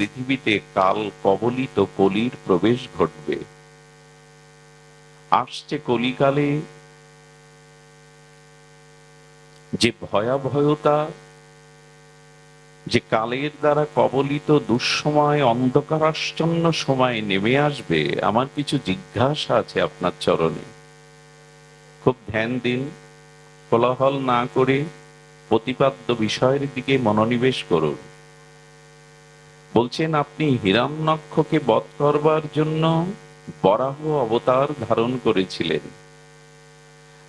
পৃথিবীতে কাল কবলিত কলির প্রবেশ ঘটবে। আসছে কলিকালে যে ভয়াবহতা, যে কালের দ্বারা কবলিত দুঃসময়, অন্ধকারাচ্ছন্ন সময় নেমে আসবে, আমার কিছু জিজ্ঞাসা আছে আপনার চরণে। খুব ধ্যান দিন, কোলাহল না করে প্রতিপাদ্য বিষয়ের দিকে মনোনিবেশ করুন। বলছেন, আপনি হিরণ্যক্ষকে বধ করবার জন্য বরাহ অবতার ধারণ করেছিলেন।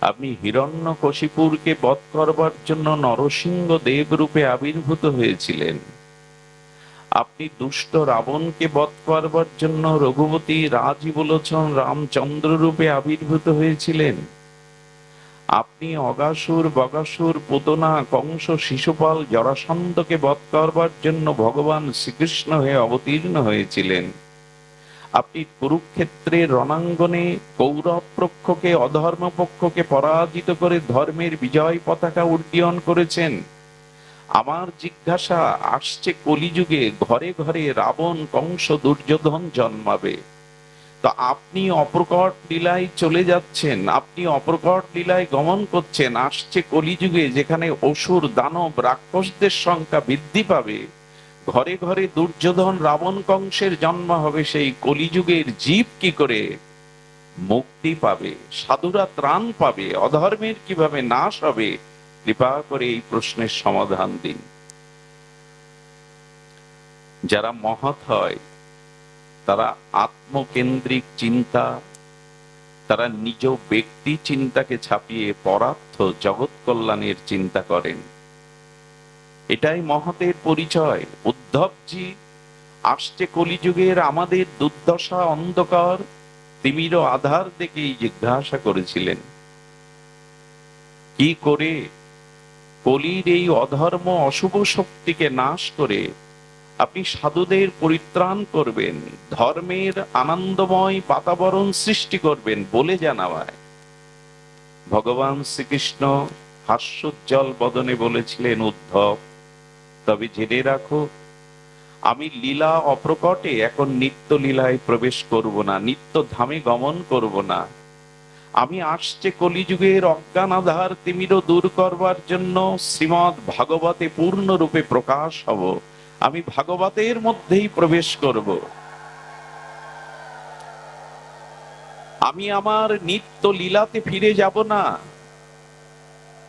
আপনি হিরণ্য কশিপুরকে বধ করবার জন্য নরসিংহ দেব রূপে আবির্ভূত হয়েছিলেন। আপনি দুষ্ট রাবণকে বধ করবার জন্য রঘুপতি রাজীবলোচন রামচন্দ্র রূপে আবির্ভূত হয়েছিলেন। আপনি অগাসুর, বগাসুর, পুতনা, কংস, শিশুপাল, জরাসন্ধকে বধ করবার জন্য ভগবান শ্রীকৃষ্ণ হয়ে অবতীর্ণ হয়েছিলেন। আপনি কুরুক্ষেত্রের রণাঙ্গনে কৌরব পক্ষকে অধর্ম পক্ষকে পরাজিত করে ধর্মের বিজয় পতাকা উড্ডীয়ন করেছেন। আমার জিজ্ঞাসা, আসছে কলিযুগে ঘরে ঘরে রাবণ, কংস, দুর্যোধন জন্মাবে। তো আপনি অপ্রকট লীলায় চলে যাচ্ছেন, আপনি অপ্রকট লীলায় গমন করছেন, আসছে কলিযুগে যেখানে অসুর, দানব, রাক্ষসদের সংখ্যা বৃদ্ধি পাবে। ঘরে ঘরে দুর্যোধন রাবণ কংসের জন্ম হবে, সেই কলিযুগের জীব কি করে মুক্তি পাবে? সাধুরা ত্রাণ পাবে, অধর্মের কীভাবে নাশ হবে? কৃপা করে এই প্রশ্নের সমাধান দিন। যারা মহৎ হয় তারা আত্মকেন্দ্রিক চিন্তা, তারা নিজ ব্যক্তি চিন্তাকে ছাপিয়ে পরার্থ জগৎ কল্যাণের চিন্তা করেন। এটাই মহতের পরিচয়। উদ্ধবজি, আসছে কলিযুগের আমাদের দুর্দশা অন্ধকার, তিমির আধার দেখেই জিজ্ঞাসা করেছিলেন, কি করে কলির এই অধর্ম অশুভ শক্তিকে নাশ করে আপনি সাধুদের পরিত্রাণ করবেন, ধর্মের আনন্দময় বাতাবরণ সৃষ্টি করবেন বলে জানাওয়ায়। ভগবান শ্রীকৃষ্ণ হাস্যোজ্জ্বল বদনে বলেছিলেন, উদ্ধব, তবে জেনে রাখো, আমি লীলা অপ্রকটে এখন নিত্য লীলায় প্রবেশ করব না, নিত্য ধামে গমন করব না। আমি আসছে কলিযুগের অজ্ঞান আধার তিমির দূর করবার জন্য শ্রীমদ ভাগবতে পূর্ণরূপে প্রকাশ হব। আমি ভাগবতের মধ্যেই প্রবেশ করব। আমি আমার নিত্য লীলাতে ফিরে যাব না।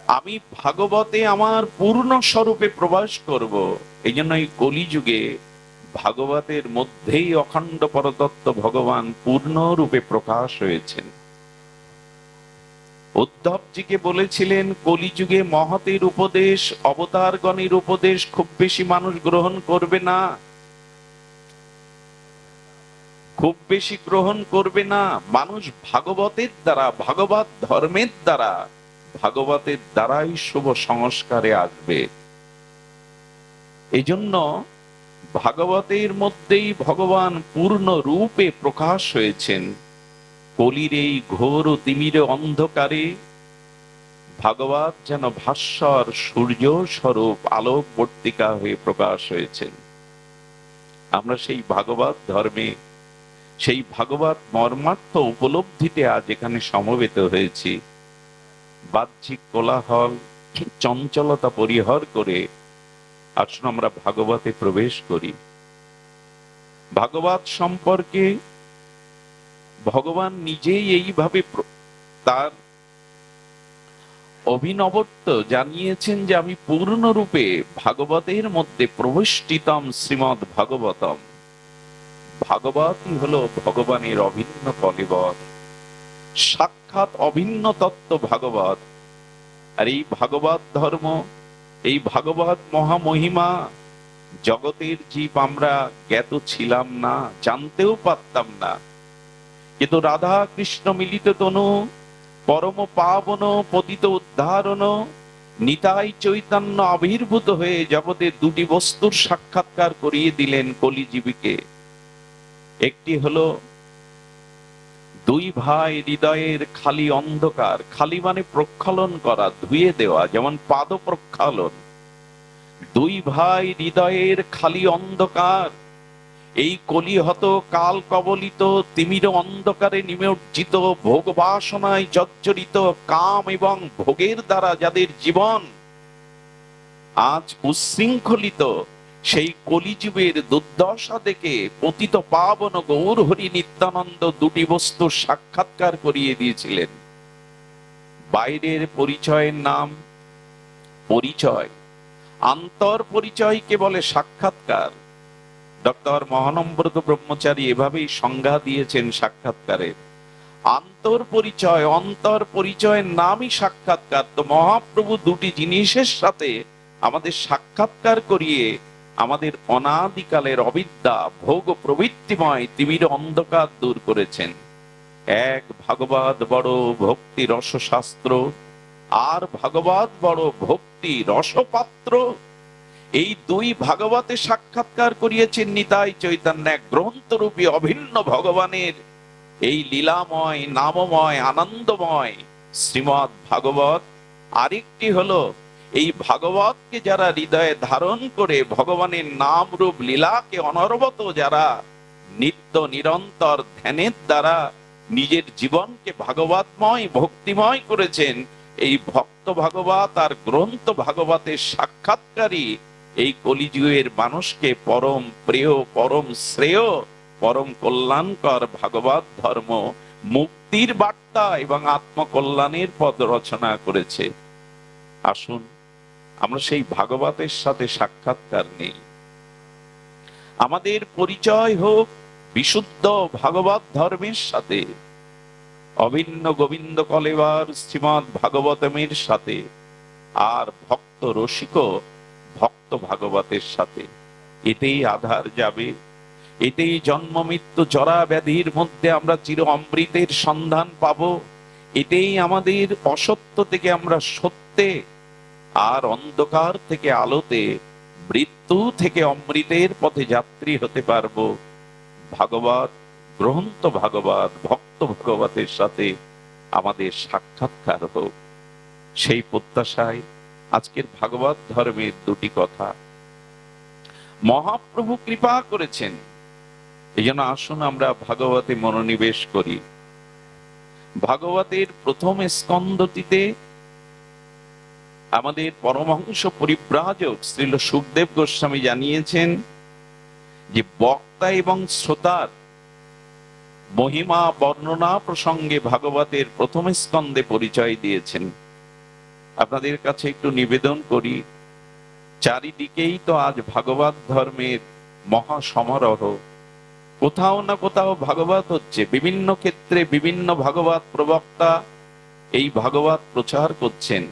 আমি ভাগবতে আমার পূর্ণ স্বরূপে প্রবেশ করব। এই জন্য এই কলিযুগে ভাগবতের মধ্যেই অখণ্ড পরতত্ত্ব ভগবান পূর্ণরূপে প্রকাশ হয়েছেন। উদ্ধবজিকে বলেছিলেন, কলিযুগে মহতের উপদেশ, অবতারগণের উপদেশ খুব বেশি মানুষ গ্রহণ করবে না। খুব বেশি গ্রহণ করবে না। মানুষ ভাগবতের দ্বারা, ভাগবত ধর্মের দ্বারা, ভাগবতের দ্বারাই শুভ সংস্কারে আসবে। এই জন্য ভাগবতের মধ্যেই ভগবান পূর্ণ রূপে প্রকাশ হয়েছেন। কলির এই ঘোর তিমির অন্ধকারে, ভাগবত যেন ভাস্বর সূর্য স্বরূপ আলোক বর্তিকা হয়ে প্রকাশ হয়েছেন আমরা সেই ভাগবত ধর্মে, সেই ভাগবত মর্মার্থ উপলব্ধিতে আজ এখানে সমবেত হয়েছি। বাহ্যিক কোলাহল, চঞ্চলতা পরিহার করে আসুন আমরা ভাগবতে প্রবেশ করি। ভাগবত সম্পর্কে ভগবান নিজেই এইভাবে তার অভিনবত্ব জানিয়েছেন যে আমি পূর্ণরূপে ভাগবতের মধ্যে প্রবিষ্টিতম শ্রীমদ ভাগবতম ভাগবতই হলো ভগবানের অভিন্ন কলেবর সাক্ষাৎ অভিন্ন তত্ত্ব ভাগবত। আর এই ভাগবত ধর্ম, এই ভাগবত মহামহিমা জগতের জীব আমরা জ্ঞাত ছিলাম না, জানতেও পারতাম না। কিন্তু রাধা কৃষ্ণ মিলিত তনু, পরম পাবন পতিত উদ্ধারণ, নিতাই চৈতন্য আবির্ভূত হয়ে জগতের দুটি বস্তুর সাক্ষাৎকার করিয়ে দিলেন কলিজীবীকে। একটি হলো, দুই ভাই হৃদয়ের খালি অন্ধকার, খালি মানে প্রক্ষালন করা, ধুয়ে দেওয়া, যেমন পাদ প্রক্ষালন দুই ভাই হৃদয়ের খালি অন্ধকার এই কলিহত কাল কবলিত, তিমির অন্ধকারে নিমজ্জিত, ভোগ বাসনায় জর্জরিত, কাম এবং ভোগের দ্বারা যাদের জীবন আজ উচ্ছৃঙ্খলিত সেই কলিযুগের দুর্দশা দেখে পতিত পাবন গৌর হরি নিত্যানন্দ দুটি বস্তু সাক্ষাৎকার করিয়ে দিয়েছিলেন। বাইরের পরিচয়ের নাম পরিচয়। আন্তর পরিচয়কে বলে সাক্ষাৎকার। ডক্টর মহানম্রত ব্রহ্মচারী এভাবেই সংজ্ঞা দিয়েছেন সাক্ষাৎকারের আন্তর পরিচয়, অন্তর পরিচয়ের নামই সাক্ষাৎকার। তো মহাপ্রভু দুটি জিনিসের সাথে আমাদের সাক্ষাৎকার করিয়ে আমাদের অনাদিকালের অবিদ্যা, ভোগ প্রবৃত্তিময় তিমির অন্ধকার দূর করেছেন। এক ভাগবত বড় ভক্তি রসশাস্ত্র, আর ভাগবত বড় ভক্তি রসপাত্র এই দুই ভাগবতে সাক্ষাৎকার করিয়েছেন নিতাই চৈতন্য এক গ্রন্থরূপী অভিন্ন ভগবানের। এই লীলাময়, নামময়, আনন্দময় শ্রীমৎ ভাগবত। আরেকটি হলো, এই ভাগবতকে যারা হৃদয়ে ধারণ করে ভগবানের নাম রূপ লীলাকে অনর্বত যারা নিত্য নিরন্তর ধ্যানের দ্বারা নিজের জীবনকে ভাগবতময়, ভক্তিময় করেছেন, এই ভক্ত ভাগবত আর গ্রন্থ ভাগবতের সাক্ষাৎকারী এই কলিযুগের মানুষকে পরম প্রিয়, পরম শ্রেয়, পরম কল্যাণকর ভাগবত ধর্ম মুক্তির বার্তা এবং আত্মকল্যাণের পদ রচনা করেছে। আসুন, আমরা সেই ভাগবতের সাথে সাক্ষাৎকার নেই। আমাদের পরিচয় হোক বিশুদ্ধ ভাগবত ধর্মের সাথে, অভিন্ন গোবিন্দ কলেবার শ্রীমৎ ভাগবতমের সাথে, আর ভক্ত রসিক ভক্ত ভাগবতের সাথে। এতেই আধার যাবে। এতেই জন্ম, মৃত্যু, জরা ব্যাধির মধ্যে আমরা চির অমৃতের সন্ধান পাব। এতেই আমাদের অসত্য থেকে আমরা সত্যে আর অন্ধকার থেকে আলোতে, মৃত্যু থেকে অমৃতের পথে যাত্রী হতে পারব। ভাগবত, গ্রন্থ ভাগবত, ভক্ত ভাগবতের সাথে আমাদের সাক্ষাৎকার হোক। সেই প্রত্যাশায় আজকের ভাগবত ধর্মের দুটি কথা। মহাপ্রভু কৃপা করেছেন। এই জন্য আসুন আমরা ভাগবতে মনোনিবেশ করি। ভাগবতের প্রথম স্কন্ধটিতে আমাদের পরমহংস পরিব্রাজক শ্রীল সুখদেব গোস্বামী জানিয়েছেন যে, বক্তা এবং শ্রোতার মহিমা বর্ণনা প্রসঙ্গে ভাগবতের প্রথম স্কন্ধে পরিচয় দিয়েছেন। আপনাদের কাছে একটু নিবেদন করি, চারিদিকেই তো আজ ভাগবত ধর্মের মহা সমারোহ কোথাও না কোথাও ভাগবত হচ্ছে, বিভিন্ন ক্ষেত্রে বিভিন্ন ভাগবত প্রবক্তা এই ভাগবত প্রচার করছেন।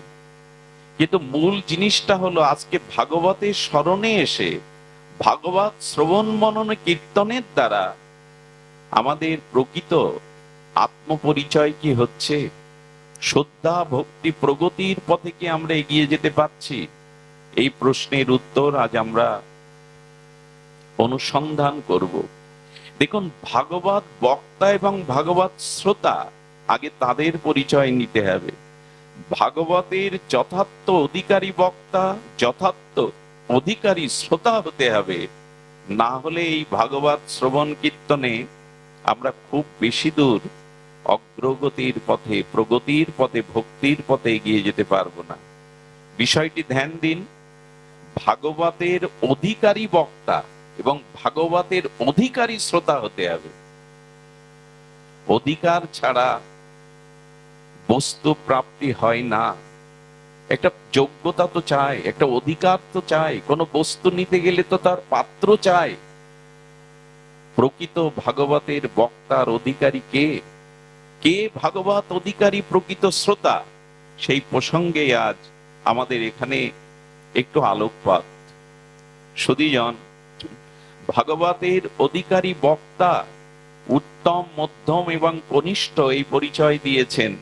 কিন্তু মূল জিনিসটা হলো, আজকে ভাগবতের স্মরণে এসে, ভাগবত শ্রবণ মনন কীর্তনের দ্বারা আমাদের প্রকৃত আত্মপরিচয় কি হচ্ছে? শ্রদ্ধা, ভক্তি প্রগতির পথে কি আমরা এগিয়ে যেতে পারছি? এই প্রশ্নের উত্তর আজ আমরা অনুসন্ধান করব। দেখুন, ভাগবত বক্তা এবং ভাগবত শ্রোতা, আগে তাদের পরিচয় নিতে হবে। ভাগবতের যথার্থ অধিকারী বক্তা, যথার্থ অধিকারী শ্রোতা হতে হবে। না হলে এই ভাগবত শ্রবণ কীর্তনে আমরা খুব বেশি দূর অগ্রগতির পথে, প্রগতির পথে, ভক্তির পথে এগিয়ে যেতে পারব না। বিষয়টি ধ্যান দিন। ভাগবতের অধিকারী বক্তা এবং ভাগবতের অধিকারী শ্রোতা হতে হবে। অধিকার ছাড়া বস্তু প্রাপ্তি হয় না। একটা যোগ্যতা তো চায় একটা অধিকার তো চায় কোনো বস্তু নিতে গেলে তো তার পাত্র চায় প্রকৃত ভাগবতের বক্তার অধিকারী কে? কে ভাগবত অধিকারী প্রকৃত শ্রোতা? সেই প্রসঙ্গে আজ আমাদের এখানে একটু আলোকপাত। সুদীজন ভাগবতের অধিকারী বক্তা উত্তম, মধ্যম এবং কনিষ্ঠ এই পরিচয় দিয়েছেন।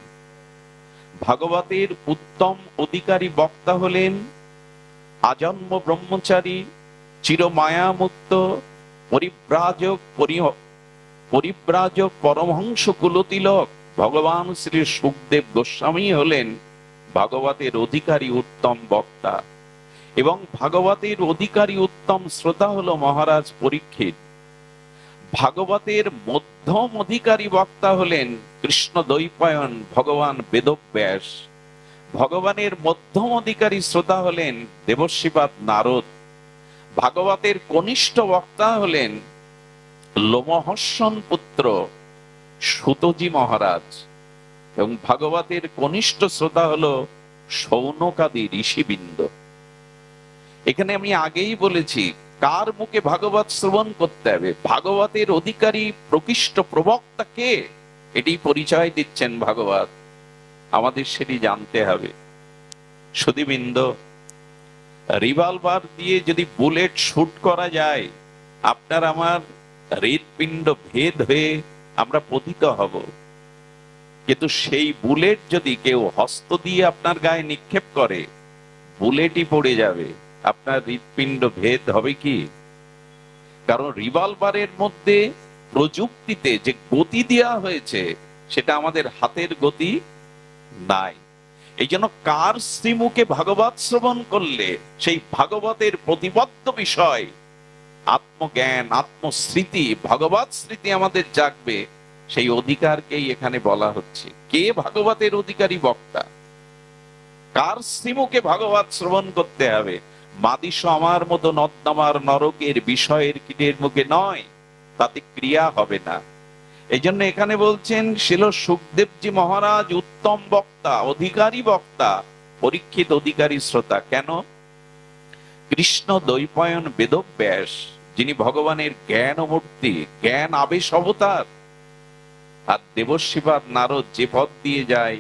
ভাগবতের উত্তম অধিকারী বক্তা হলেন আজন্ম ব্রহ্মচারী, চিরমায়ামুক্ত, পরিব্রাজক পরি- পরিব্রাজক পরমহংস কুলতিলক। ভগবান শ্রী সুখদেব গোস্বামী হলেন ভাগবতের অধিকারী উত্তম বক্তা। এবং ভাগবতের অধিকারী উত্তম শ্রোতা হলো মহারাজ পরীক্ষিত। ভাগবতের মধ্যম অধিকারী বক্তা হলেন কৃষ্ণ দৈপায়ন ভগবান বেদব্যাস। ভগবানের মধ্যম অধিকারী শ্রোতা হলেন দেবশ্রীপাদ নারদ। ভাগবতের কনিষ্ঠ বক্তা হলেন লোমহর্ষণ পুত্র সুতজি মহারাজ, এবং ভাগবতের কনিষ্ঠ শ্রোতা হলো সৌনকাদি ঋষিবৃন্দ। এখানে আমি আগেই বলেছি, কার মুখে ভাগবত শ্রবণ করতে হবে? ভাগবতের অধিকারী প্রকৃষ্ট প্রবক্তা কে? এটি পরিচয় দিচ্ছেন ভাগবত। আমাদের সেটি জানতে হবে। সুদীবৃন্দ রিভলভার দিয়ে যদি বুলেট শুট করা যায়, আপনার আমার হৃদপিণ্ড ভেদ হয়ে আমরা পতিত হব। কিন্তু সেই বুলেট যদি কেউ হস্ত দিয়ে আপনার গায়ে নিক্ষেপ করে, বুলেটই পড়ে যাবে। আপনার হৃদপিণ্ড ভেদ হবে কি? কারণ রিভলভারের মধ্যে প্রযুক্তিতে যে গতি দেওয়া হয়েছে, সেটা আমাদের হাতের গতি নাই। এই জন্য কার শ্রীমুখে ভাগবত শ্রবণ করলে সেই ভাগবতের প্রতিবদ্ধ বিষয় আত্মজ্ঞান, আত্মস্মৃতি, ভগবত স্মৃতি আমাদের জাগবে। সেই অধিকারকেই এখানে বলা হচ্ছে। কে ভাগবতের অধিকারী বক্তা? কার শ্রীমুখে ভাগবত শ্রবণ করতে হবে? মাদিস আমার মতো নদনামার নরকের বিষয়ের কীটের মুখে নয়, তাতে ক্রিয়া হবে না। এই জন্য এখানে বলছেন, শিল সুখদেবজি মহারাজ উত্তম বক্তা, অধিকারী বক্তা, পরীক্ষিত অধিকারী শ্রোতা। কেন? কৃষ্ণ দৈপায়ন বেদব্যাস যিনি ভগবানের জ্ঞান মূর্তি, জ্ঞান আবেশ অবতার আর দেবশিবাদ নারদ যে পথ দিয়ে যায়,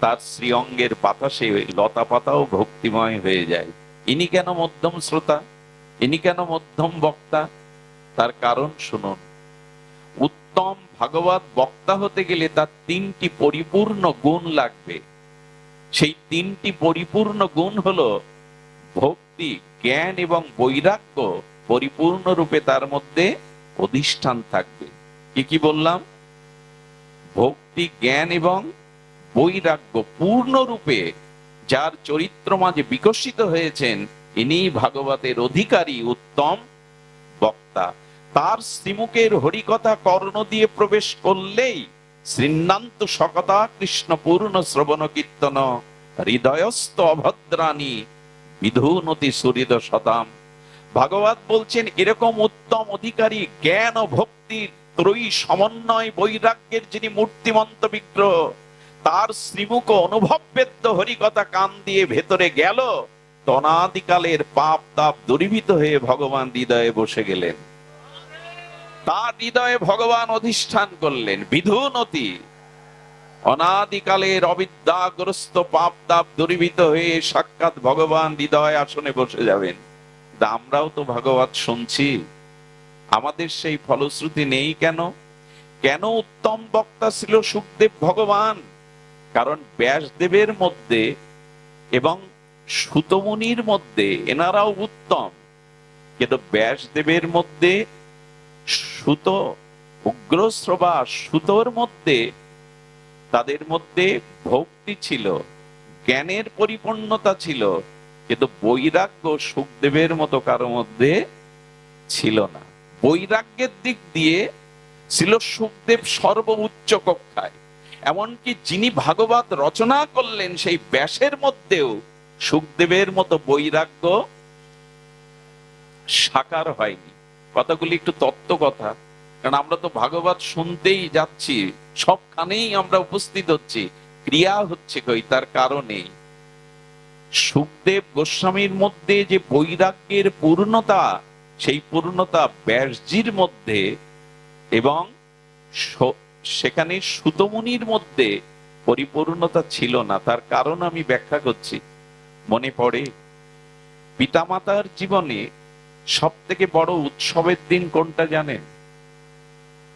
তার শ্রীঅঙ্গের বাতাসে লতা পাতাও ভক্তিময় হয়ে যায়। ইনি কেন মধ্যম শ্রোতা? ইনি কেন মধ্যম বক্তা? তার কারণ শুনুন। উত্তম ভাগবত বক্তা হতে গেলে তার তিনটি পরিপূর্ণ গুণ লাগবে। সেই তিনটি পরিপূর্ণ গুণ হলো ভক্তি, জ্ঞান এবং বৈরাগ্য। পরিপূর্ণ রূপে তার মধ্যে অধিষ্ঠান থাকবে। কি কি বললাম? ভক্তি, জ্ঞান এবং বৈরাগ্য পূর্ণরূপে যার চরিত্র মাঝে বিকশিত হয়েছেন ইনি ভাগবতের অধিকারী উত্তম বক্তা। তার শ্রীমুখের হরিকথা কর্ণ দিয়ে প্রবেশ করলেই শ্রীনান্ত সকতা কৃষ্ণ পূর্ণ শ্রবণ কীর্তন, হৃদয়স্থ অভদ্রাণী, বিধুনতি সুহৃদ শতাম ভাগবত বলছেন, এরকম উত্তম অধিকারী, জ্ঞান ও ভক্তির ত্রয়ী সমন্বয় বৈরাগ্যের যিনি মূর্তিমন্ত বিগ্রহ, তার শ্রীমুখ অনুভব বেদ্য হরিকথা কান দিয়ে ভেতরে গেল। তনাদিকালের পাপ তাপ দূরীভূত হয়ে ভগবান হৃদয়ে বসে গেলেন। তার হৃদয়ে ভগবান অধিষ্ঠান করলেন বিধুনতি অনাদিকালের অবিদ্যাগ্রস্ত পাপ তাপ দূরীভূত হয়ে সাক্ষাৎ ভগবান হৃদয় আসনে বসে যাবেন। আমরাও তো ভাগবত শুনছি। আমাদের সেই ফলশ্রুতি নেই কেন? কেন উত্তম বক্তা ছিল সুখদেব ভগবান? কারণ ব্যাসদেবের মধ্যে এবং সুতমুনির মধ্যে এনারাও উত্তম। কিন্তু ব্যাসদেবের মধ্যে সুত, উগ্রশ্রবা, সুতোর মধ্যে তাদের মধ্যে ভক্তি ছিল, জ্ঞানের পরিপূর্ণতা ছিল। কিন্তু বৈরাগ্য সুখদেবের মতো কারও মধ্যে ছিল না। বৈরাগ্যের দিক দিয়ে ছিল সুখদেব সর্বোচ্চ কক্ষায়। এমনকি যিনি ভাগবত রচনা করলেন, সেই ব্যাসের মধ্যেও সুখদেবের মতো বৈরাগ্য সাকার হয়নি। কথাগুলি একটু তত্ত্ব কথা, কারণ আমরা তো ভাগবত শুনতেই যাচ্ছি, সবখানেই আমরা উপস্থিত হচ্ছি, ক্রিয়া হচ্ছে কই, তার কারণে সুখদেব গোস্বামীর মধ্যে যে বৈরাগ্যের পূর্ণতা, সেই পূর্ণতা ব্যাসজির মধ্যে এবং সেখানে সুতমুনির মধ্যে পরিপূর্ণতা ছিল না। তার কারণ আমি ব্যাখ্যা করছি। মনে পড়ে, পিতামাতার জীবনে সব থেকে বড় উৎসবের দিন কোনটা জানেন?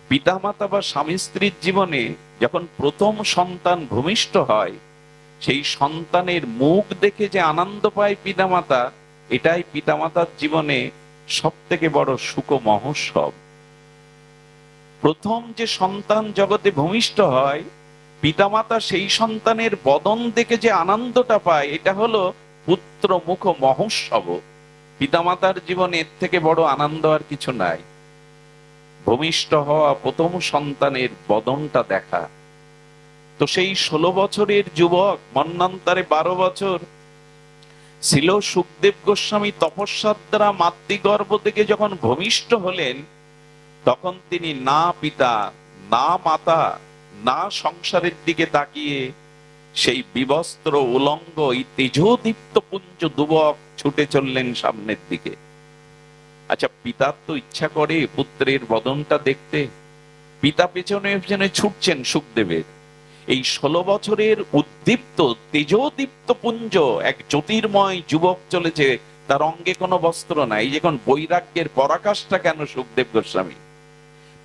পিতামাতা বা স্বামী স্ত্রীর জীবনে যখন প্রথম সন্তান ভূমিষ্ঠ হয় সেই সন্তানের মুখ দেখে যে আনন্দ পায় পিতামাতা, এটাই পিতামাতার জীবনে সব থেকে বড় সুখ মহোৎসব প্রথম যে সন্তান জগতে ভূমিষ্ঠ হয়, পিতামাতা সেই সন্তানের বদন দেখে যে আনন্দটা পায়, এটা হলো পুত্র মুখ মহোৎসব। পিতামাতার জীবনে এর থেকে বড় আনন্দ আর কিছু নাই। ভূমিষ্ঠ হওয়া প্রথম সন্তানের বদনটা দেখা। তো সেই ষোলো বছরের যুবক, মন্নান্তরে বারো বছর, ছিল সুখদেব গোস্বামী তপস্যার দ্বারা মাতৃগর্ভ থেকে যখন ভূমিষ্ঠ হলেন, তখন তিনি না পিতা, না মাতা, না সংসারের দিকে তাকিয়ে সেই বিবস্ত্র, উলঙ্গ, এই তেজোদীপ্ত পুঞ্জ দুবক ছুটে চললেন সামনের দিকে। আচ্ছা পিতার তো ইচ্ছা করে পুত্রের বদনটা দেখতে। পিতা পেছনে পেছনে ছুটছেন সুখদেবের। এই ষোলো বছরের উদ্দীপ্ত, তেজোদীপ্ত পুঞ্জ এক জ্যোতির্ময় যুবক চলেছে। তার অঙ্গে কোনো বস্ত্র নাই। যখন বৈরাগ্যের পরাকাশটা কেন সুখদেব গোস্বামী?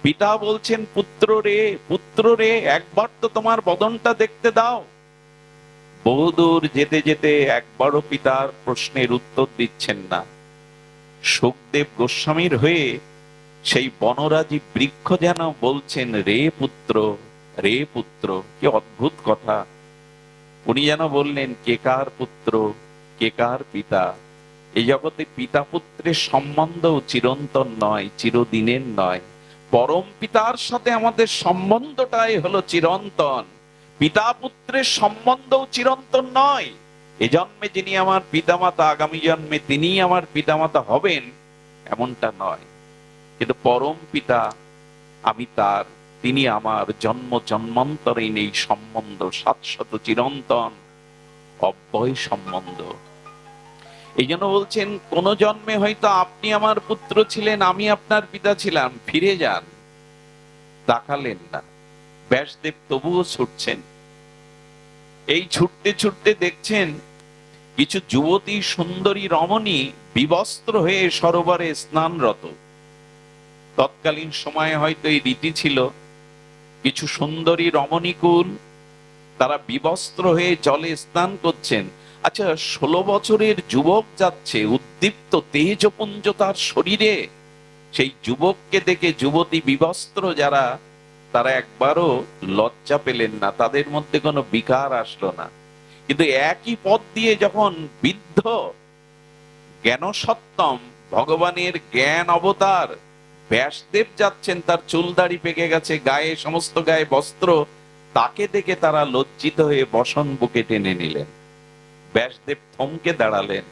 পিতা বলছেন, পুত্র রে পুত্র রে, একবার তো তোমার বদনটা দেখতে দাও। বহুদূর যেতে যেতে একবারও পিতার প্রশ্নের উত্তর দিচ্ছেন না। সুখদেব গোস্বামীর হয়ে সেই বনরাজি বৃক্ষ যেন বলছেন, রে পুত্র রে পুত্র, কি অদ্ভুত কথা। উনি যেন বললেন, কে কার পুত্র, কে কার পিতা? এই জগতে পিতা পুত্রের সম্বন্ধ চিরন্তন নয়, চিরদিনের নয়। পরম পিতার সাথে আমাদের সম্বন্ধটাই হলো চিরন্তন। পিতা পুত্রের সম্বন্ধও চিরন্তন নয়। এ জন্মে যিনি আমার পিতামাতা, আগামী জন্মে তিনি আমার পিতামাতা হবেন, এমনটা নয়। কিন্তু পরম পিতা, আমি তার। তিনি আমার জন্ম জন্মান্তরে এই সম্বন্ধ শাশ্বত চিরন্তন অব্যয় সম্বন্ধ। এই জন্য বলছেন, কোন জন্মে হয়তো আপনি আমার পুত্র ছিলেন, আমি আপনার পিতা ছিলাম, ফিরে যান। তাকালেন না। ব্যাসদেব তবুও ছুটছেন। এই ছুটতে ছুটতে দেখছেন, কিছু যুবতী সুন্দরী রমণী বিবস্ত্র হয়ে সরোবরে স্নানরত। তৎকালীন সময়ে হয়তো এই রীতি ছিল কিছু সুন্দরী রমণীকুল তারা বিবস্ত্র হয়ে জলে স্নান করছেন। আচ্ছা ষোলো বছরের যুবক যাচ্ছে, উদ্দীপ্ত তেজপুঞ্জ তার শরীরে। সেই যুবককে দেখে যুবতী বিবস্ত্র যারা, তারা একবারও লজ্জা পেলেন না, তাদের মধ্যে কোনো বিকার আসলো না। কিন্তু একই পথ দিয়ে যখন বৃদ্ধ জ্ঞান সত্যম ভগবানের জ্ঞান অবতার ব্যাসদেব যাচ্ছেন, তার চুল দাড়ি পেকে গেছে, গায়ে সমস্ত গায়ে বস্ত্র। তাকে দেখে তারা লজ্জিত হয়ে বসন বুকে টেনে নিলেন। ব্যাসদেব থমকে দাঁড়ালেন।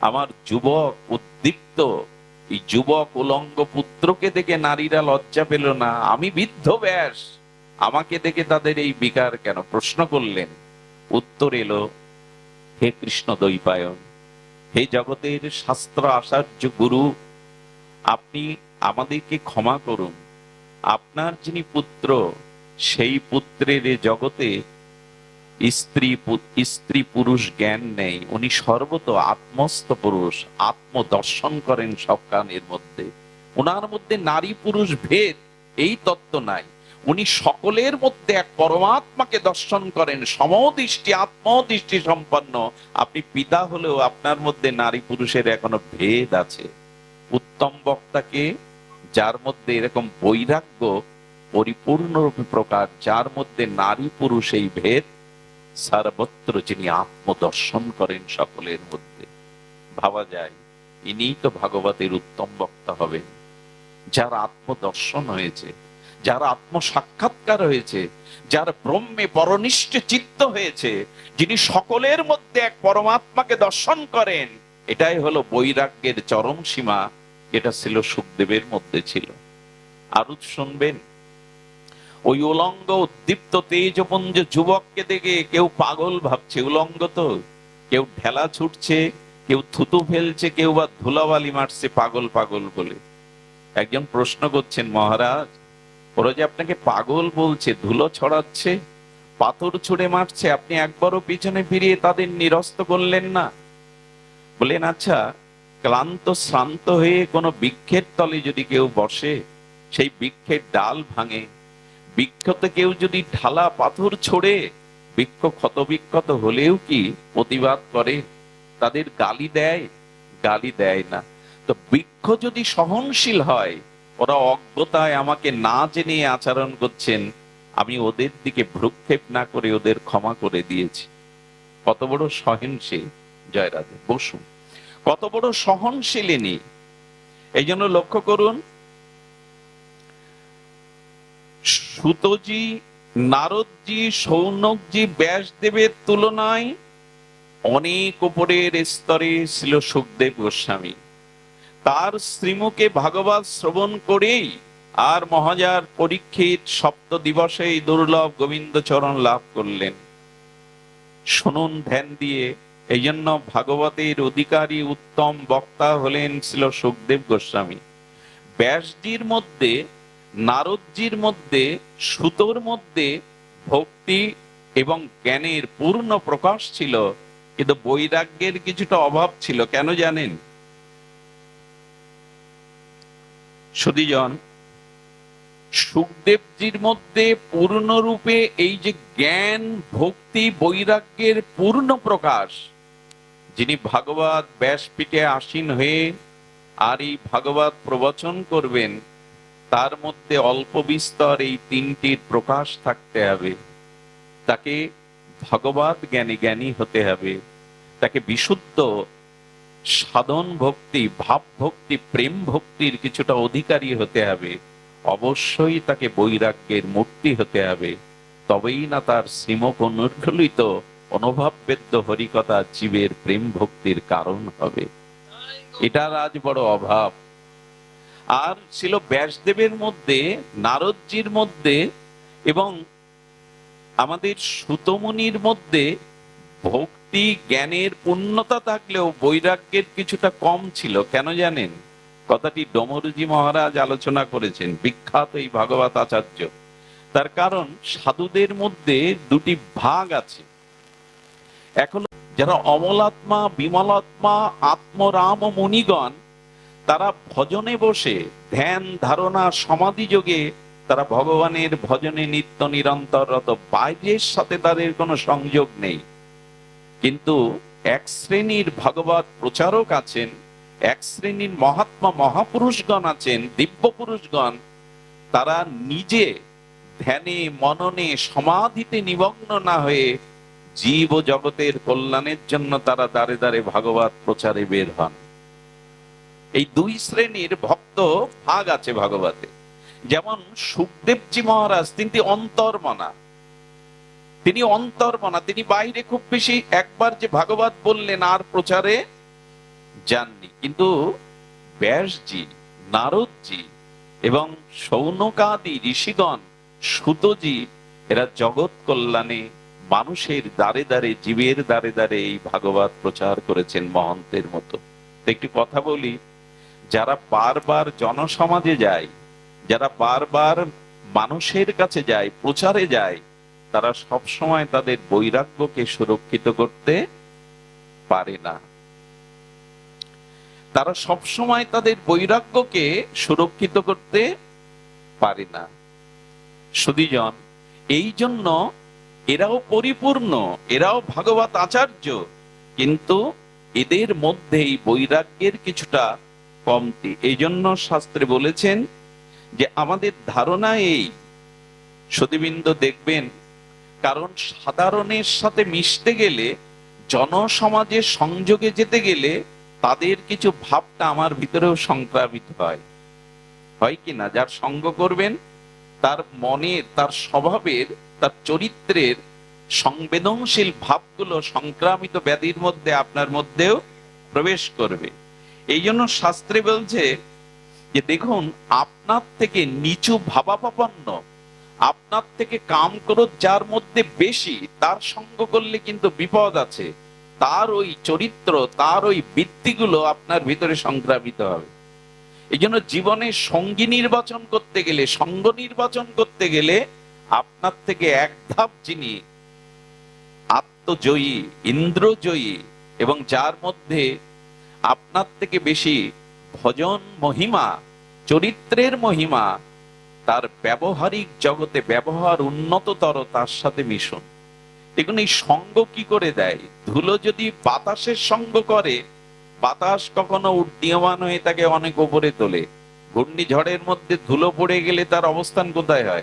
আমার যুবক উদ্দীপ্ত, এই যুবক উলঙ্গ পুত্রকে দেখে নারীরা লজ্জা পেল না। আমি বৃদ্ধ ব্যাস, আমাকে দেখে তাদের এই বিকার কেন? প্রশ্ন করলেন। উত্তর এলো, হে কৃষ্ণ দৈপায়ন হে জগতের শাস্ত্র আচার্য গুরু, আপনি আমাদেরকে ক্ষমা করুন। আপনার যিনি পুত্র, সেই পুত্রের জগতে স্ত্রী স্ত্রী পুরুষ জ্ঞান নেই। উনি সর্বত আত্মস্থ পুরুষ, আত্মদর্শন করেন সব কানের মধ্যে। ওনার মধ্যে নারী পুরুষ ভেদ, এই তত্ত্ব নাই। উনি সকলের মধ্যে এক পরমাত্মাকে দর্শন করেন। সমদৃষ্টি, আত্মদৃষ্টি সম্পন্ন। আপনি পিতা হলেও আপনার মধ্যে নারী পুরুষের এখনও ভেদ আছে। উত্তম বক্তাকে যার মধ্যে এরকম বৈরাগ্য পরিপূর্ণরূপে প্রকার যার মধ্যে নারী পুরুষ এই ভেদ, সর্বত্র যিনি আত্মদর্শন করেন সকলের মধ্যে। ভাবা যায়, ইনিই তো ভাগবতের উত্তম বক্তা হবেন। যার আত্মদর্শন হয়েছে, যার আত্ম সাক্ষাৎকার হয়েছে, যার ব্রহ্মে পরনিষ্ঠ চিত্ত হয়েছে, যিনি সকলের মধ্যে এক পরমাত্মাকে দর্শন করেন, এটাই হলো বৈরাগ্যের চরম সীমা। এটা ছিল সুখদেবের মধ্যে ছিল। আরও শুনবেন, ওই উলঙ্গ উদ্দীপ্ত তেজপুঞ্জ যুবককে দেখে কেউ পাগল ভাবছে, উলঙ্গ তো, কেউ ঢেলা ছুটছে, কেউ থুতু ফেলছে, কেউ বা ধুলাবালি মারছে পাগল পাগল বলে। একজন প্রশ্ন করছেন, মহারাজ, ওরা যে আপনাকে পাগল বলছে, ধুলো ছড়াচ্ছে, পাথর ছুঁড়ে মারছে, আপনি একবারও পিছনে ফিরিয়ে তাদের নিরস্ত করলেন না? বলেন আচ্ছা ক্লান্ত, শ্রান্ত হয়ে কোনো বৃক্ষের তলে যদি কেউ বসে, সেই বৃক্ষের ডাল ভাঙে। বৃক্ষতে কেউ যদি ঢালা পাথর ছোড়ে, বৃক্ষ ক্ষত বিক্ষত হলেও কি প্রতিবাদ করে? তাদের গালি দেয় গালি দেয় না। তো বৃক্ষ যদি সহনশীল হয়, ওরা অজ্ঞতায় আমাকে না জেনে আচরণ করছেন, আমি ওদের দিকে ভ্রুক্ষেপ না করে ওদের ক্ষমা করে দিয়েছি। কত বড় সহনশীল জয় রাধে বসুন। কত বড় সহনশীলিনী। এই জন্য লক্ষ্য করুন, সুতজি, নারদজি, সৌনকজি, ব্যাসদেবের তুলনায় অনেক উপরের স্তরে ছিল সুখদেব গোস্বামী। তার শ্রীমুখে ভাগবত শ্রবণ করেই আর মহাজার পরীক্ষিত সপ্ত দিবসেই দুর্লভ গোবিন্দ চরণ লাভ করলেন। শুনুন ধ্যান দিয়ে। এই জন্য ভাগবতের অধিকারী উত্তম বক্তা হলেন ছিল সুখদেব গোস্বামী। ব্যাসজির মধ্যে, নারদজির মধ্যে, সুতোর মধ্যে ভক্তি এবং জ্ঞানের পূর্ণ প্রকাশ ছিল, কিন্তু বৈরাগ্যের কিছুটা অভাব ছিল। কেন জানেন? সুদীজন সুখদেবজির মধ্যে পূর্ণরূপে এই যে জ্ঞান, ভক্তি, বৈরাগ্যের পূর্ণ প্রকাশ, যিনি ভাগবত ব্যাসপীঠে আসীন হয়ে আর এই ভাগবত প্রবচন করবেন, তার মধ্যে অল্প বিস্তর এই তিনটির প্রকাশ থাকতে হবে। তাকে ভগবত জ্ঞানী জ্ঞানী হতে হবে। তাকে বিশুদ্ধ সাধন ভক্তি, ভাব ভক্তি, প্রেম ভক্তির কিছুটা অধিকারী হতে হবে। অবশ্যই তাকে বৈরাগ্যের মূর্তি হতে হবে। তবেই না তার শ্রীমক অনুর্গলিত অনুভববেদ্য হরিকথা জীবের প্রেম ভক্তির কারণ হবে। এটার আজ বড় অভাব। আর ছিল ব্যাসদেবের মধ্যে, নারদজির মধ্যে এবং আমাদের সুতমুনির মধ্যে ভক্তি, জ্ঞানের পূর্ণতা থাকলেও বৈরাগ্যের কিছুটা কম ছিল। কেন জানেন? কথাটি ডমরুজি মহারাজ আলোচনা করেছেন, বিখ্যাত এই ভাগবত আচার্য। তার কারণ, সাধুদের মধ্যে দুটি ভাগ আছে। এখন যারা অমলাত্মা, বিমলাত্মা, আত্মরাম মুনিগণ, তারা ভজনে বসে, ধ্যান, ধারণা, সমাধি যোগে তারা ভগবানের ভজনে নিত্য নিরন্তরত বাইরের সাথে তাদের কোনো সংযোগ নেই। কিন্তু এক শ্রেণির ভগবত প্রচারক আছেন এক শ্রেণির মহাত্মা মহাপুরুষগণ আছেন দিব্য পুরুষগণ তারা নিজে ধ্যানে, মননে, সমাধিতে নিমগ্ন না হয়ে জীব জগতের কল্যাণের জন্য তারা দাঁড়ে দাঁড়ে ভাগবত প্রচারে বের হন। এই দুই শ্রেণির ভক্ত ভাগ আছে ভাগবতে। যেমন সুখদেবজি মহারাজ, তিনি অন্তর্মনা। তিনি অন্তর্মনা, তিনি বাইরে খুব বেশি একবার যে ভাগবত বললেন আর প্রচারে যাননি। কিন্তু ব্যাসজি, নারদজি এবং সৌনকাদি ঋষিগণ, সুতজি, এরা জগৎ কল্যাণে মানুষের দ্বারে দ্বারে, জীবের দ্বারে দ্বারে এই ভাগবত প্রচার করেছেন মহন্তের মতো। একটি কথা বলি, যারা বারবার জনসমাজে যায়, যারা বারবার মানুষের কাছে যায়, প্রচারে যায়, তারা সব সময় তাদের বৈরাগ্যকে সুরক্ষিত করতে পারে না। তারা সব সময় তাদের বৈরাগ্যকে সুরক্ষিত করতে পারে না। সুদীজন এই জন্য এরাও পরিপূর্ণ, এরাও ভাগবত আচার্য, কিন্তু এদের মধ্যে এই বৈরাগ্যের কিছুটা কমতি। এই জন্য শাস্ত্রে বলেছেন যে, আমাদের ধারণা এই। সতীবৃন্দ দেখবেন, কারণ সাধারণের সাথে মিশতে গেলে, জনসমাজের সংযোগে যেতে গেলে তাদের কিছু ভাবটা আমার ভিতরেও সংক্রামিত হয়। হয় কি না? যার সঙ্গ করবেন, তার মনের তার স্বভাবের, তার চরিত্রের সংবেদনশীল ভাবগুলো সংক্রামিত ব্যাধির মধ্যে আপনার মধ্যেও প্রবেশ করবে। এই জন্য শাস্ত্রে বলছে যে, দেখুন, আপনার থেকে নিচু ভাবাপন্ন, আপনার থেকে কাম করো যার মধ্যে বেশি, তার সঙ্গ করলে কিন্তু বিপদ আছে। তার ওই চরিত্র তার ওই বৃত্তিগুলো আপনার ভিতরে সংক্রামিত হবে। এই জন্য জীবনে সঙ্গী নির্বাচন করতে গেলে, সঙ্গ নির্বাচন করতে গেলে আপনার থেকে এক ধাপ যিনি আত্মজয়ী, ইন্দ্রজয়ী এবং যার মধ্যে আপনার থেকে বেশি ভজন মহিমা, চরিত্রের মহিমা, তার ব্যবহারিক জগতে ব্যবহার উন্নততর তার সাথে মিশন। দেখুন, এই সঙ্গ কি করে দেয়? ধুলো যদি বাতাসের সঙ্গ করে, বাতাস কখনো উড্ডীয়মান হয়ে তাকে অনেক উপরে তোলে। ঘূর্ণিঝড়ের মধ্যে ধুলো পড়ে গেলে তার অবস্থান কোথায় হয়?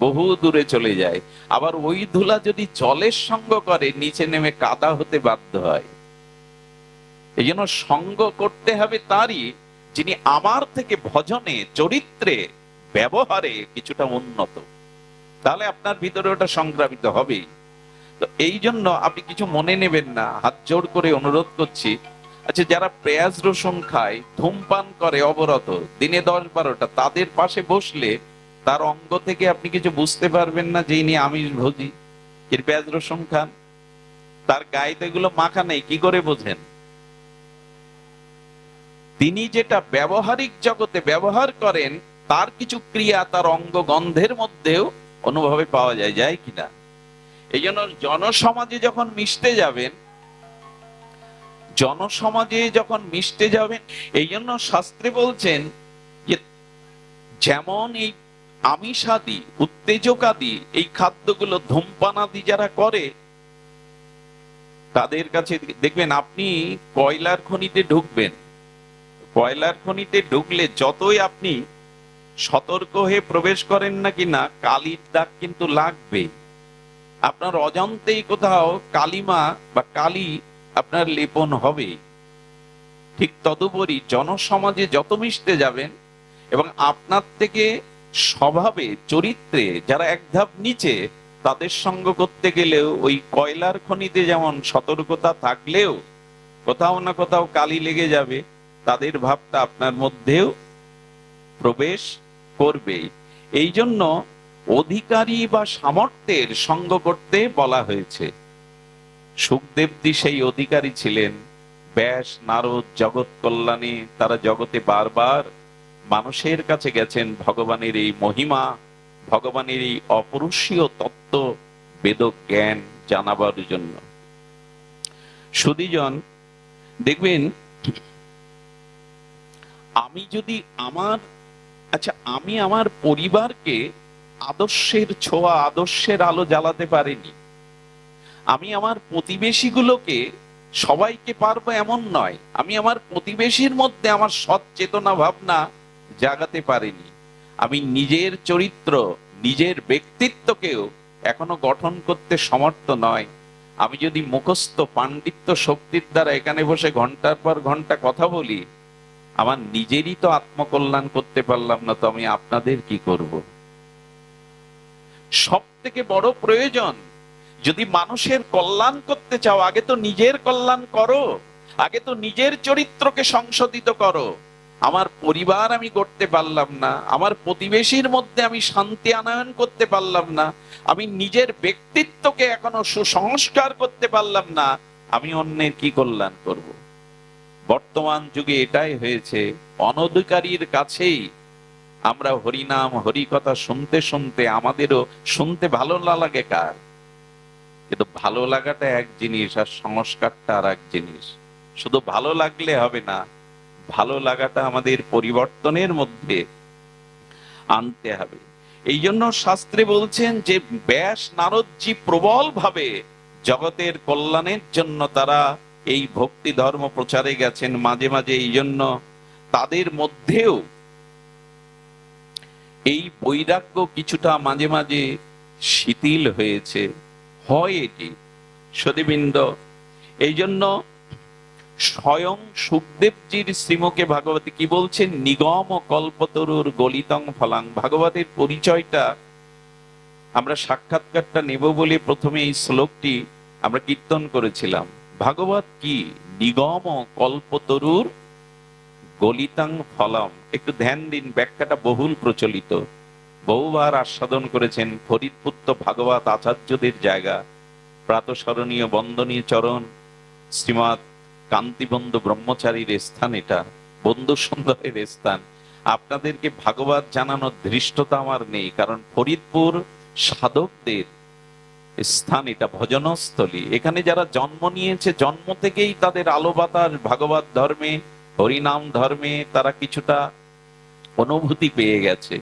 বহু দূরে চলে যায়। আবার ওই ধুলা যদি জলের সঙ্গ করে, নিচে নেমে কাদা হতে বাধ্য হয়। এই জন্য সঙ্গ করতে হবে তারই যিনি আমার থেকে ভজনে, চরিত্রে, ব্যবহারে কিছুটা উন্নত। তাহলে আপনার ভিতরে ওটা সংক্রামিত হবেই। তো এই জন্য আপনি কিছু মনে নেবেন না, হাত জোর করে অনুরোধ করছি। আচ্ছা যারা পেঁয়াজ রসুন খায়, ধূমপান করে অবরত, দিনে দশ বারোটা, তাদের পাশে বসলে তার অঙ্গ থেকে আপনি কিছু বুঝতে পারবেন না যে ইনি আমিষ ভোজি। এর পেঁয়াজ রসুন খান। তার গায়ে এগুলো মাখা নেই, কি করে বোঝেন? তিনি যেটা ব্যবহারিক জগতে ব্যবহার করেন, তার কিছু ক্রিয়া তার অঙ্গ গন্ধের মধ্যেও অনুভবে পাওয়া যায় যায় কিনা? এই জন্য জনসমাজে যখন মিশতে যাবেন, জনসমাজে যখন মিশতে যাবেন এই জন্য শাস্ত্রে বলছেন যে যেমন এই আমিষাদি, উত্তেজকাদি, এই খাদ্যগুলো ধূমপানাদি যারা করে, তাদের কাছে দেখবেন আপনি কয়লার খনিতে ঢুকবেন। কয়লার খনিতে ঢুকলে যতই আপনি সতর্ক হয়ে প্রবেশ করেন না কিনা, কালির দাগ কিন্তু লাগবে আপনার অজান্তেই কোথাও কালিমা বা কালি আপনার লেপন হবে। ঠিক তদুপরি জনসমাজে যত মিশতে যাবেন এবং আপনার থেকে স্বভাবে, চরিত্রে যারা এক ধাপ নিচে, তাদের সঙ্গ করতে গেলেও ওই কয়লার খনিতে যেমন সতর্কতা থাকলেও কোথাও না কোথাও কালি লেগে যাবে, তাদের ভাবটা আপনার মধ্যেও প্রবেশ করবে এই জন্য অধিকারী বা সামর্থ্যের সঙ্গ করতে বলা হয়েছে। সুখদেবজি সেই অধিকারী ছিলেন। ব্যাস, নারদ, জগৎ কল্যাণে, তারা জগতে বারবার মানুষের কাছে গেছেন। ভগবানের এই মহিমা, ভগবানের এই অপরুষীয় তত্ত্ব বেদ জ্ঞান জানাবার জন্য। সুদীজন দেখবেন, আমি যদি আমার আচ্ছা আমি আমার পরিবারকে আদর্শের ছোঁয়া, আদর্শের আলো জ্বালাতে পারিনি। আমি আমার প্রতিবেশীগুলোকে, সবাইকে পারব এমন নয়, আমি আমার প্রতিবেশীর মধ্যে আমার সৎ চেতনা ভাবনা জাগাতে পারিনি। আমি নিজের চরিত্র, নিজের ব্যক্তিত্বকেও এখনও গঠন করতে সমর্থ নয়। আমি যদি মুখস্থ পাণ্ডিত্য শক্তির দ্বারা এখানে বসে ঘণ্টার পর ঘণ্টা কথা বলি, আমার নিজেরই তো আত্মকল্যাণ করতে পারলাম না, তো আমি আপনাদের কি করব? সব থেকে বড় প্রয়োজন, যদি মানুষের কল্যাণ করতে চাও, আগে তো নিজের কল্যাণ করো, আগে তো নিজের চরিত্রকে সংশোধিত করো। আমার পরিবার আমি করতে পারলাম না, আমার প্রতিবেশীর মধ্যে আমি শান্তি আনয়ন করতে পারলাম না, আমি নিজের ব্যক্তিত্বকে এখনও সুসংস্কার করতে পারলাম না, আমি অন্যের কি কল্যাণ করব? বর্তমান যুগে এটাই হয়েছে, অনধিকারীর কাছেই আমরা হরিনাম হরি কথা শুনতে শুনতে আমাদেরও শুনতে ভালো না লাগে কার? কিন্তু ভালো লাগাটা এক জিনিস আর সংস্কারটা আর এক জিনিস। শুধু ভালো লাগলে হবে না, ভালো লাগাটা আমাদের পরিবর্তনের মধ্যে আনতে হবে। এই জন্য শাস্ত্রে বলছেন যে ব্যাস নারদজি প্রবল ভাবে জগতের কল্যাণের জন্য তারা এই ভক্তি ধর্ম প্রচারে গেছেন। মাঝে মাঝে এই জন্য তাদের মধ্যেও এই বৈরাগ্য কিছুটা মাঝে মাঝে শিথিল হয়েছে। হয় এটি সদীবৃন্দ এই জন্য স্বয়ং সুখদেবজির শ্রীমকে ভাগবতী কি বলছেন? নিগম কল্পতরুর গলিতং ফলাং। ভাগবতের পরিচয়টা আমরা সাক্ষাৎকারটা নেব বলে প্রথমে এই শ্লোকটি আমরা কীর্তন করেছিলাম। ভাগবত কি? নিগম কল্পতরুর গলিতাং ফলম একটু ধ্যান দিন, ব্যাখ্যাটা বহুল প্রচলিত। বহুবার আস্বাদন করেছেন ফরিদপুত্র ভাগবত আচার্যদের জায়গা, প্রাতঃস্মরণীয় বন্দনীয় চরণ, শ্রীমৎ কান্তিবন্ধু ব্রহ্মচারীর স্থান এটা, বন্ধু সুন্দরের স্থান। আপনাদেরকে ভাগবত জানানোর ধৃষ্টতা আমার নেই, কারণ ফরিদপুর সাধকদের স্থান এটা, ভজনস্থলী। এখানে যারা জন্ম নিয়েছে, জন্ম থেকেই তাদের আলো বাতাস, ভাগবত ধর্মে, হরিনাম ধর্মে তারা কিছুটা অনুভূতি পেয়ে গেছে।